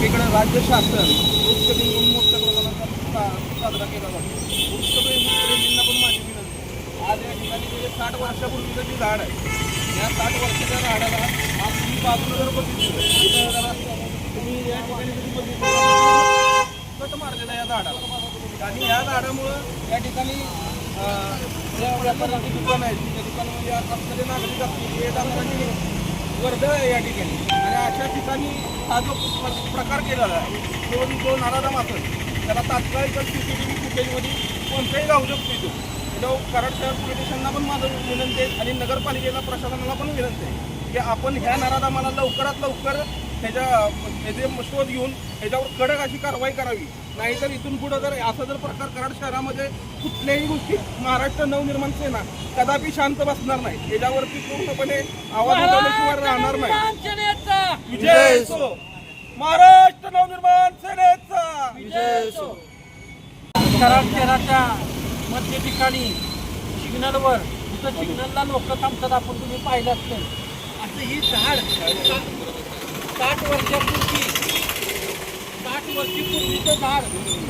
एकीकडे राज्य शासन वृक्ष म्हणून मोठ्या प्रमाणात सा- साजरा केला जातो. वृक्ष प्रेमींना पण माझी विनंती आज या ठिकाणी जे साठ वर्षापूर्वीचं जे झाड आहे या साठ वर्षाच्या झाडाला आपण बाजूला जर बघितलं तुम्ही या ठिकाणी जरी बघितलं कट मारलेला या झाडाला. आणि या झाडामुळं या ठिकाणी अं, ज्या व्यापाऱ्यांची दुकान आहेत. त्या दुकानामध्ये आज असणारे नागरिक असतील हे जाणाऱ्यांची वर्दळ आहे या ठिकाणी. अशा ठिकाणी हा जो प्रकार केलेला आहे तो जो नाराजा मात्र त्याला तात्काळ सी सी टी व्ही फुटेजमध्ये कोणत्याही राहू शकतो इथं त्याच्यावर कराड शहर पोलीस स्टेशनला पण माझं विनंती आहे आणि नगरपालिकेला प्रशासनाला पण विनंती आहे की आपण ह्या नाराधामाला लवकरात लवकर ह्याच्या ह्याचे म्हणजे शोध घेऊन ह्याच्यावर कडक अशी कारवाई करावी. नाहीतर इथून पुढं जर असा जर प्रकार कराड शहरामध्ये कुठल्याही गोष्टी महाराष्ट्र नवनिर्माण सेना कदापि शांत बसणार नाही. याच्यावरती पूर्णपणे आवाज उठवल्याशिवाय राहणार नाही. विजय असो. महाराष्ट्र नवनिर्माण सेनेचा. विजय असो. कराड शहराच्या मध्य ठिकाणी सिग्नलवर तिथं सिग्नलला लोक थांबतात आपण तुम्ही पाहिलं असेल. असं ही झाड साठ वर्षापूर्वी साठ वर्षीपूर्वीचं झाड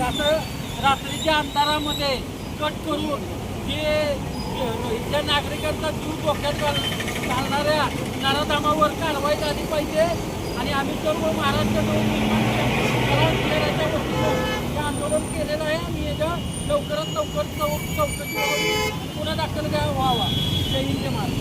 असं रात्रीच्या अंधारामध्ये कट करून जे इथल्या नागरिकांचा जीव धोक्यात घालणाऱ्या नराधामावर कारवाई झाली पाहिजे. आणि आम्ही सर्व महाराष्ट्र आंदोलन केलेलं आहे. आणि याच्या लवकरात लवकर चौ चौकशी पुन्हा दाखल घ्या व्हावा. जय हिंद महाराज